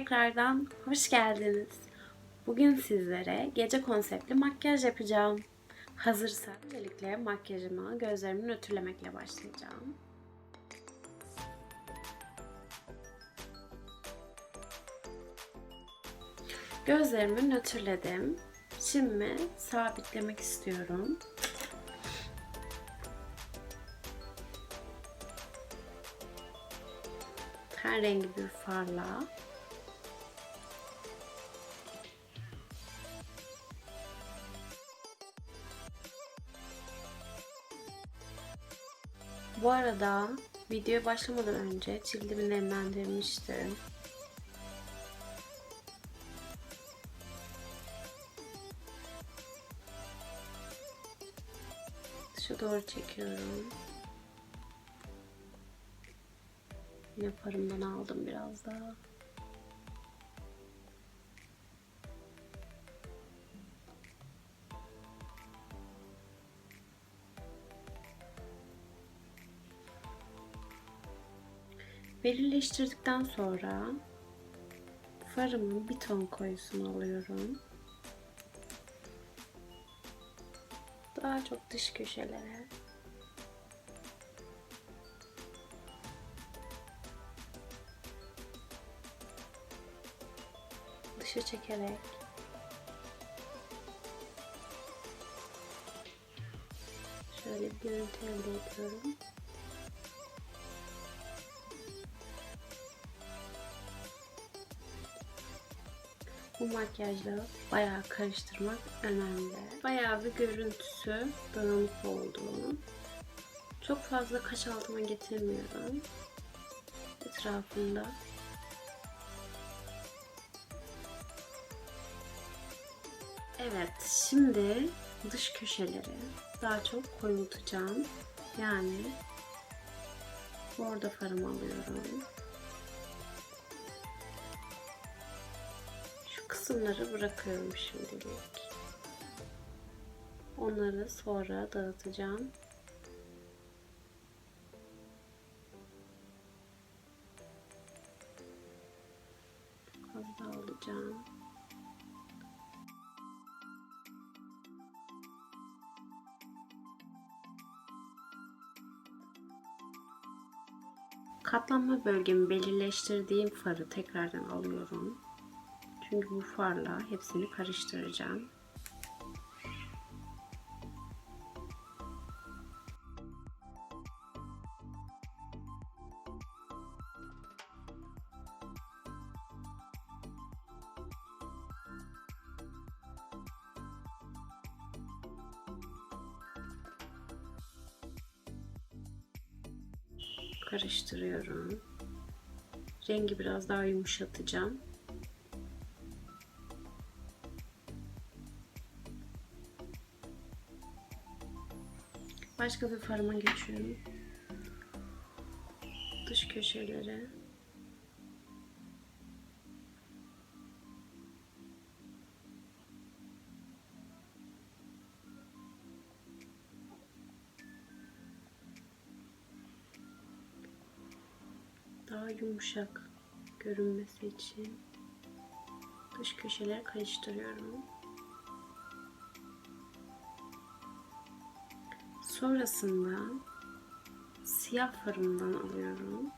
Tekrardan hoş geldiniz. Bugün sizlere gece konseptli makyaj yapacağım. Hazırsak öncelikle makyajıma gözlerimi nötrlemekle başlayacağım. Gözlerimi nötrledim. Şimdi sabitlemek istiyorum. Ten rengi bir farla Bu arada videoya başlamadan önce cildimi nemlendirmiştim. Dışa doğru çekiyorum. Yine farımdan aldım biraz daha. Belirleştirdikten sonra farımın bir ton koyusunu alıyorum. Daha çok dış köşelere. Dışa çekerek şöyle bir görüntü elde ediyorum. Bu makyajla bayağı karıştırmak önemli. Bayağı bir görüntüsü dağınık oldu. Çok fazla kaş altıma getirmiyorum. Etrafında. Evet, şimdi dış köşeleri daha çok koyultacağım. Yani bordo farımı alıyorum. Kısımları bırakıyorum şimdilik. Onları sonra dağıtacağım. Az daha alacağım. Katlanma bölgemi belirleştirdiğim farı tekrardan alıyorum. Çünkü bu farla hepsini karıştıracağım. karıştırıyorum. Rengi biraz daha yumuşatacağım. Başka bir farıma geçiyorum. Dış köşeleri. Daha yumuşak görünmesi için dış köşeleri karıştırıyorum. Sonrasında siyah farımdan alıyorum.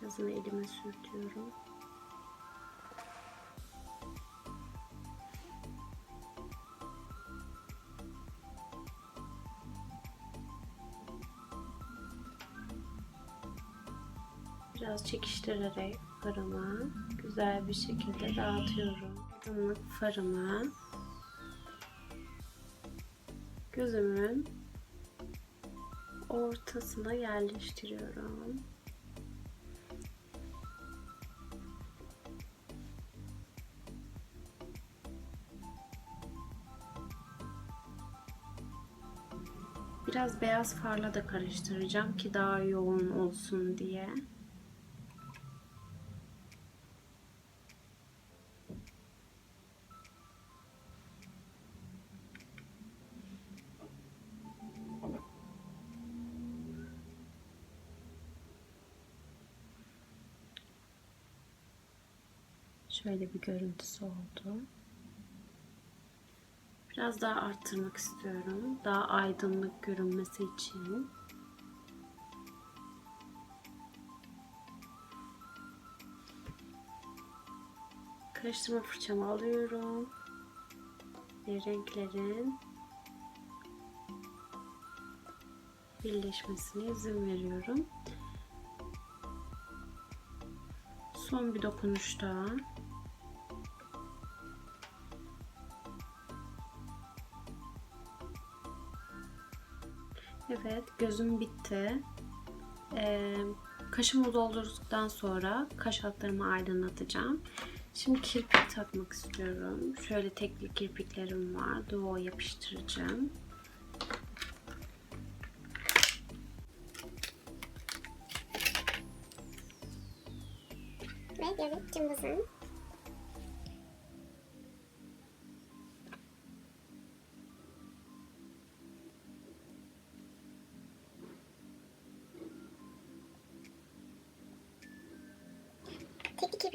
Birazını elime sürtüyorum. Biraz çekiştirerek farımı güzel bir şekilde dağıtıyorum. Aydınlık farımı gözümün ortasına yerleştiriyorum. Biraz beyaz farla da karıştıracağım ki daha yoğun olsun diye. Şöyle bir görüntüsü oldu. Biraz daha arttırmak istiyorum. Daha aydınlık görünmesi için. Karıştırma fırçamı alıyorum. Ve renklerin birleşmesine izin veriyorum. Son bir dokunuş daha. Evet, gözüm bitti. Ee, kaşımı doldurduktan sonra kaş altlarımı aydınlatacağım. Şimdi kirpik takmak istiyorum. Şöyle tekli kirpiklerim var. Duo yapıştıracağım. Ve göbek cımbızın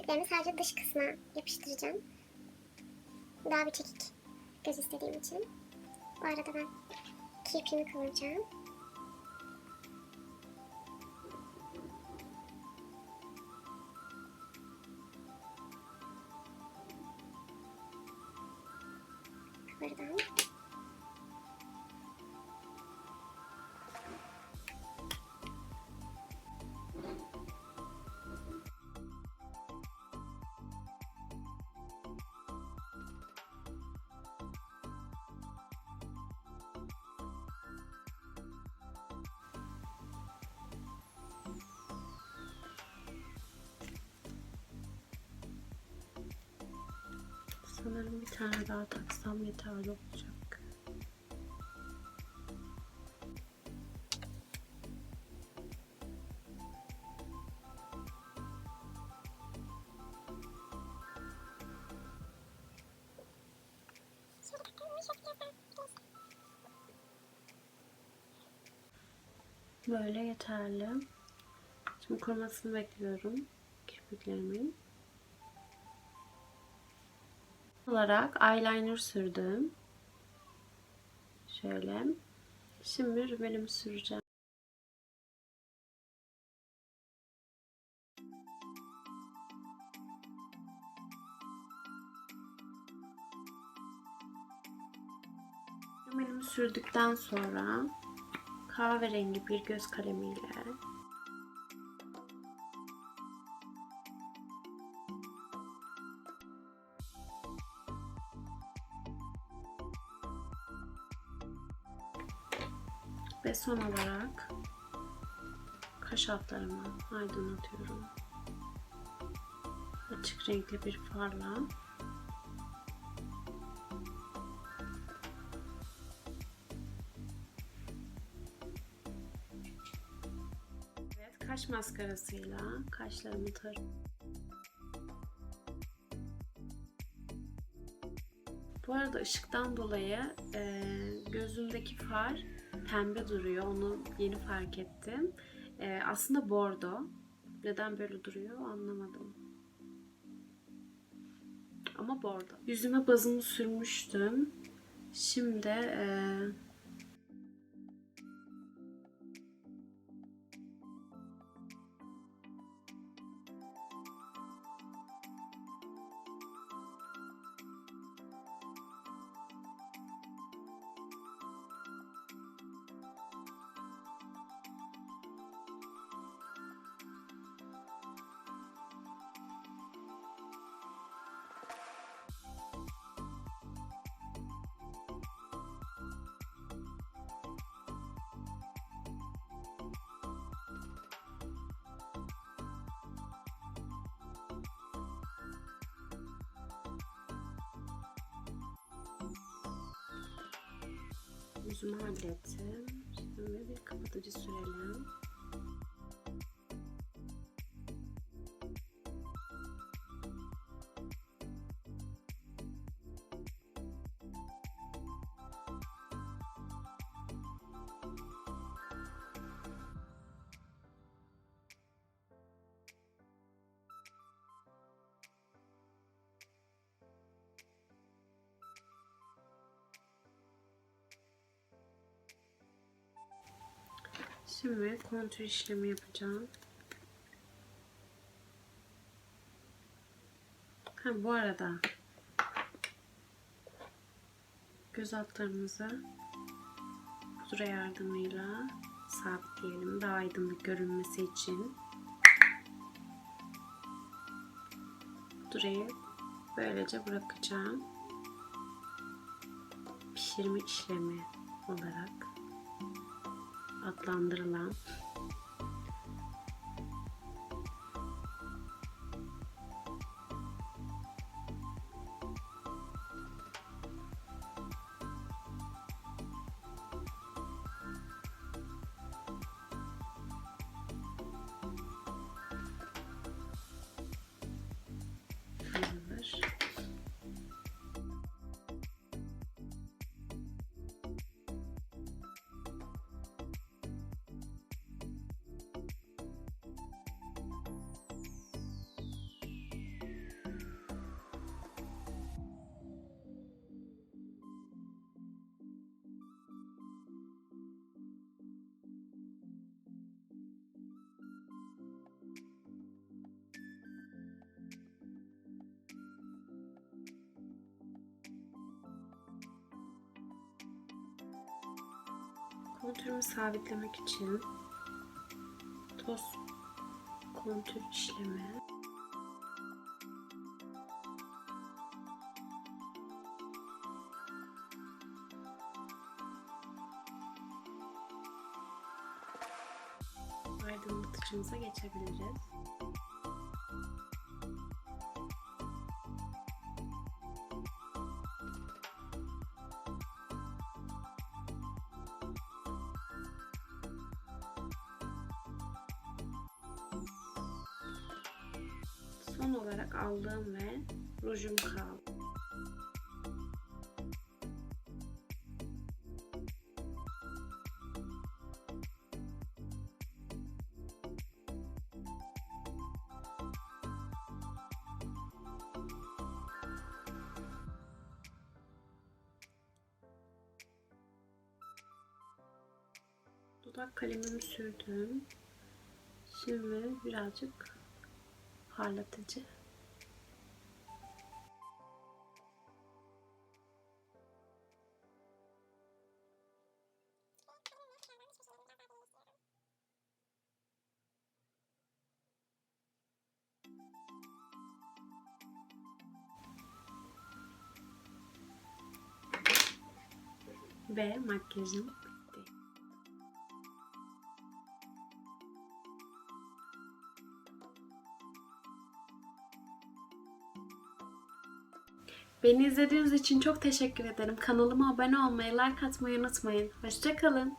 kirpiklerimi sadece dış kısma yapıştıracağım. Daha bir çekik göz istediğim için. Bu arada ben kirpiğimi kıvıracağım. Kıvırdım. Sanırım bir tane daha taksam yeterli olacak. Böyle yeterli. Şimdi kurumasını bekliyorum kirpiklerimin. Olarak eyeliner sürdüm. Şöyle. Şimdi rümelimi süreceğim. Rümelimi sürdükten sonra kahverengi bir göz kalemiyle son olarak kaş altlarımı aydınlatıyorum. Açık renkli bir farla. Evet, kaş maskarasıyla kaşlarımı tarıyorum. Bu arada ışıktan dolayı e, gözümdeki far pembe duruyor. Onu yeni fark ettim. E, aslında bordo. Neden böyle duruyor anlamadım. Ama bordo. Yüzüme bazımı sürmüştüm. Şimdi e, yüzümü hallettim. Şimdi bir kapatıcı sürelim. Şimdi kontür işlemi yapacağım. Ha bu arada göz altlarımızı pudra yardımıyla sabitleyelim daha aydınlık görünmesi için. Pudrayı böylece bırakacağım. Pişirme işlemi olarak adlandırılan Kontürümü sabitlemek için toz kontür işlemi aydınlatıcımıza geçebiliriz. Son olarak aldığım ve rujum kaldı. Dudak kalemimi sürdüm. Şimdi birazcık parlatıcı. Ve makyajım Beni izlediğiniz için çok teşekkür ederim. Kanalıma abone olmayı, like atmayı unutmayın. Hoşçakalın.